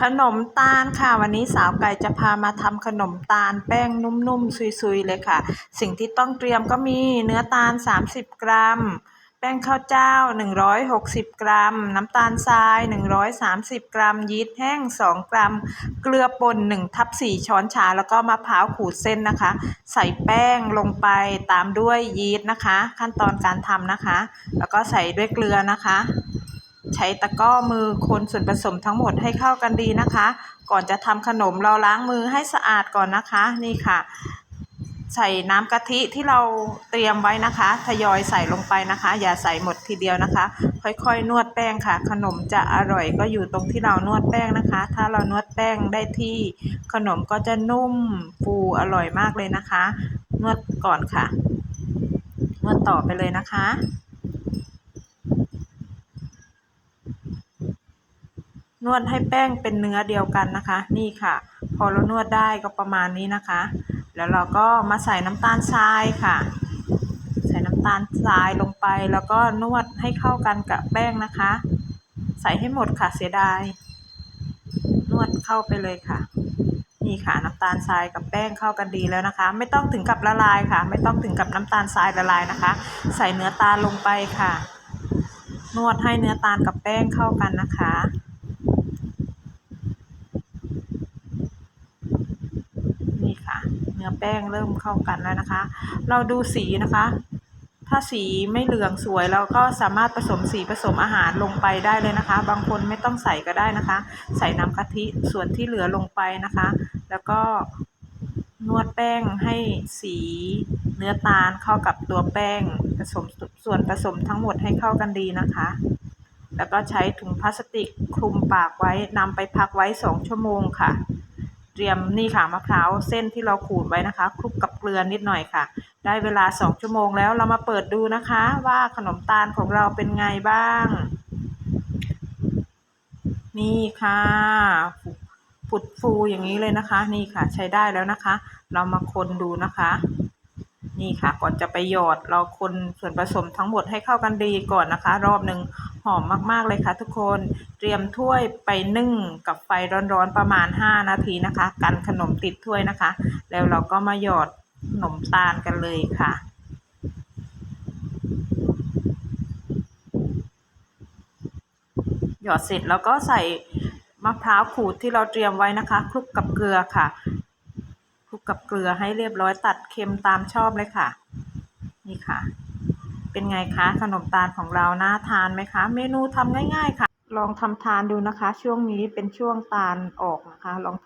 ขนมตาลค่ะ วันนี้สาวไก่จะพามาทำขนมตาลแป้งนุ่มๆซุยๆเลยค่ะ สิ่งที่ต้องเตรียมก็มีเนื้อตาล 30 กรัม แป้งข้าวเจ้า 160 กรัม น้ำตาลทราย 130 กรัม ยีสต์แห้ง 2 กรัม เกลือป่น1ทับ4ช้อนชา แล้วก็มะพร้าวขูดเส้นนะคะ ใส่แป้งลงไปตามด้วยยีสต์นะคะ ขั้นตอนการทำนะคะ แล้วก็ใส่ด้วยเกลือนะคะ ใช้ตะกร้อมือคนส่วนผสมทั้งหมดให้เข้ากันดีนะคะ ก่อนจะทำขนมเราล้างมือให้สะอาดก่อนนะคะ นี่ค่ะ ใส่น้ำกะทิที่เราเตรียมไว้นะคะ ทยอยใส่ลงไปนะคะ อย่าใส่หมดทีเดียวนะคะ ค่อยๆ นวดแป้งค่ะ ขนมจะอร่อยก็อยู่ตรงที่เรานวดแป้งนะคะ ถ้าเรานวดแป้งได้ที่ขนมก็จะนุ่มฟูอร่อยมากเลยนะคะ นวดก่อนค่ะ นวดต่อไปเลยนะคะ นวดให้แป้งเป็นเนื้อเดียวกันนะคะ นี่ค่ะ พอเรานวดได้ก็ประมาณนี้นะคะ แล้วเราก็มาใส่น้ำตาลทรายค่ะ ใส่น้ำตาลทรายลงไป แล้วก็นวดให้เข้ากันกับแป้งนะคะ ใส่ให้หมดค่ะเสียดาย นวดเข้าไปเลยค่ะ นี่ค่ะน้ำตาลทรายกับแป้งเข้ากันดีแล้วนะคะ ไม่ต้องถึงกับละลายค่ะ ไม่ต้องถึงกับน้ำตาลทรายละลายนะคะ ใส่เนื้อตาลลงไปค่ะ นวดให้เนื้อตาลกับแป้งเข้ากันนะคะ นี่ค่ะ เนื้อแป้งเริ่มเข้ากันแล้วนะคะ เราดูสีนะคะ ถ้าสีไม่เหลืองสวยเราก็สามารถผสมสีผสมอาหารลงไปได้เลยนะคะ บางคนไม่ต้องใส่ก็ได้นะคะ ใส่น้ำกะทิส่วนที่เหลือลงไปนะคะ แล้วก็นวดแป้งให้สีเนื้อตาลเข้ากับตัวแป้งผสมส่วนผสมทั้งหมดให้เข้ากันดีนะคะ แล้วก็ใช้ถุงพลาสติกคลุมปากไว้นำไปพักไว้ 2 ชั่วโมงค่ะ เตรียมนี่ค่ะมะพร้าวเส้นที่เราขูดไว้นะคะคลุกกับเกลือนิดหน่อยค่ะ ได้เวลา 2 ชั่วโมงแล้วเรามาเปิดดูนะคะ ว่าขนมตาลของเราเป็นไงบ้าง นี่ค่ะผุดฟูอย่างนี้เลยนะคะ นี่ค่ะใช้ได้แล้วนะคะ เรามาคนดูนะคะ นี่ค่ะก่อนจะไปหยอดเราคนส่วนผสมทั้งหมดให้เข้ากันดีก่อนนะคะ รอบหนึ่ง หอมมากๆเลยค่ะทุกคนเตรียมถ้วยไปนึ่งกับไฟร้อนๆประมาณ 5 นาทีนะคะ กันขนมติดถ้วยนะคะ แล้วเราก็มาหยอดขนมตาลกันเลยค่ะหยอดเสร็จแล้วก็ใส่มะพร้าวขูดที่เราเตรียมไว้นะคะคลุกกับเกลือค่ะคลุกกับเกลือให้เรียบร้อยตัดเค็มตามชอบเลยค่ะ นี่ค่ะ เป็นไงคะขนมตาลของเราน่าทานไหมคะ เมนูทำง่าย ๆ ค่ะ ลองทำทานดูนะคะ ช่วงนี้เป็นช่วงตาลออกนะคะลอง